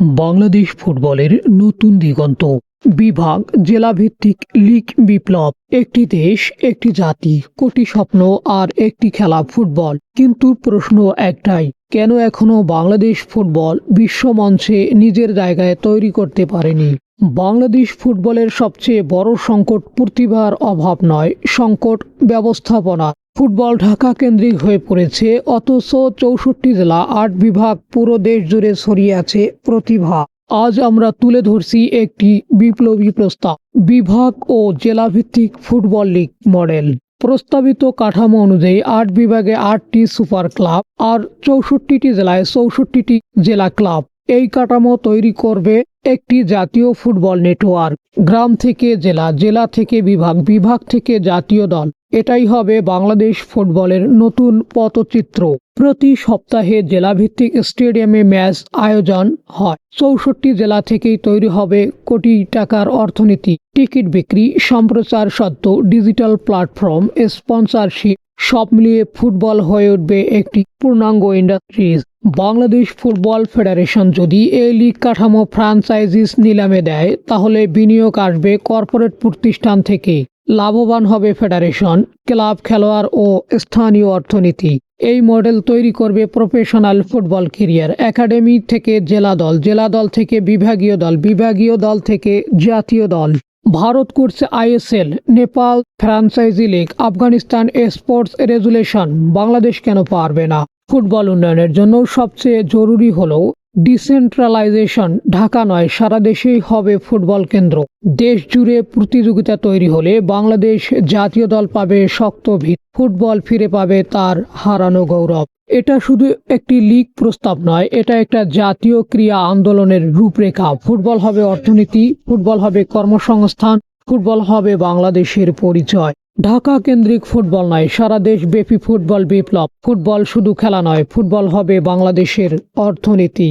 বাংলাদেশ ফুটবলের নতুন দিগন্ত। বিভাগ, জেলাভিত্তিক লীগ বিপ্লব। একটি দেশ, একটি জাতি, কোটি স্বপ্ন আর একটি খেলা ফুটবল। কিন্তু প্রশ্ন একটাই, কেন এখনও বাংলাদেশ ফুটবল বিশ্বমঞ্চে নিজের জায়গায় তৈরি করতে পারেনি? বাংলাদেশ ফুটবলের সবচেয়ে বড় সংকট প্রতিভার অভাব নয়, সংকট ব্যবস্থাপনা। ফুটবল ঢাকা কেন্দ্রিক হয়ে পড়েছে, অথচ চৌষট্টি জেলা আট বিভাগ পুরো দেশ জুড়ে ছড়িয়ে আছে প্রতিভা। আজ আমরা তুলে ধরছি একটি বিপ্লবী প্রস্তাব, বিভাগ ও জেলাভিত্তিক ফুটবল লীগ মডেল। প্রস্তাবিত কাঠামো অনুযায়ী আট বিভাগে আটটি সুপার ক্লাব আর চৌষট্টিটি জেলায় চৌষট্টিটি জেলা ক্লাব। এই কাঠামো তৈরি করবে একটি জাতীয় ফুটবল নেটওয়ার্ক। গ্রাম থেকে জেলা জেলা থেকে বিভাগ বিভাগ থেকে জাতীয় দল। এটাই হবে বাংলাদেশ ফুটবলের নতুন পটচিত্র প্রতি সপ্তাহে জেলাভিত্তিক স্টেডিয়ামে ম্যাচ আয়োজন হয়। চৌষট্টি জেলা থেকেই তৈরি হবে কোটি টাকার অর্থনীতি। টিকিট বিক্রি, সম্প্রচার সত্ত্ব ডিজিটাল প্ল্যাটফর্ম, স্পন্সরশিপ, সব মিলিয়ে ফুটবল হয়ে উঠবে একটি পূর্ণাঙ্গ ইন্ডাস্ট্রিজ। বাংলাদেশ ফুটবল ফেডারেশন যদি এই লিগ কাঠামো ফ্রাঞ্চাইজিস নিলামে দেয়, তাহলে বিনিয়োগ আসবে কর্পোরেট প্রতিষ্ঠান থেকে। লাভবান হবে ফেডারেশন, ক্লাব, খেলোয়াড় ও স্থানীয় অর্থনীতি। এই মডেল তৈরি করবে প্রফেশনাল ফুটবল কেরিয়ার একাডেমি থেকে জেলা দল জেলা দল থেকে বিভাগীয় দল বিভাগীয় দল থেকে জাতীয় দল। ভারত করছে ISL, Nepal franchise league, Afghanistan sports resolution. Bangladesh কেন পারবে না? ফুটবল উন্নয়নের জন্য সবচেয়ে জরুরি হলো ডিসেন্ট্রালাইজেশন ঢাকা নয়, সারা দেশেই হবে ফুটবল কেন্দ্র। দেশ জুড়ে প্রতিযোগিতা তৈরি হলে বাংলাদেশ জাতীয় দল পাবে শক্ত ভিত। ফুটবল ফিরে পাবে তার হারানো গৌরব। এটা শুধু একটি লীগ প্রস্তাব নয়, এটা একটা জাতীয় ক্রিয়া আন্দোলনের রূপরেখা। ফুটবল হবে অর্থনীতি, ফুটবল হবে কর্মসংস্থান, ফুটবল হবে বাংলাদেশের পরিচয়। ঢাকা কেন্দ্রিক ফুটবল নয়, সারা দেশ ব্যাপী ফুটবল বিপ্লব। ফুটবল শুধু খেলা নয়, ফুটবল হবে বাংলাদেশের অর্থনীতি।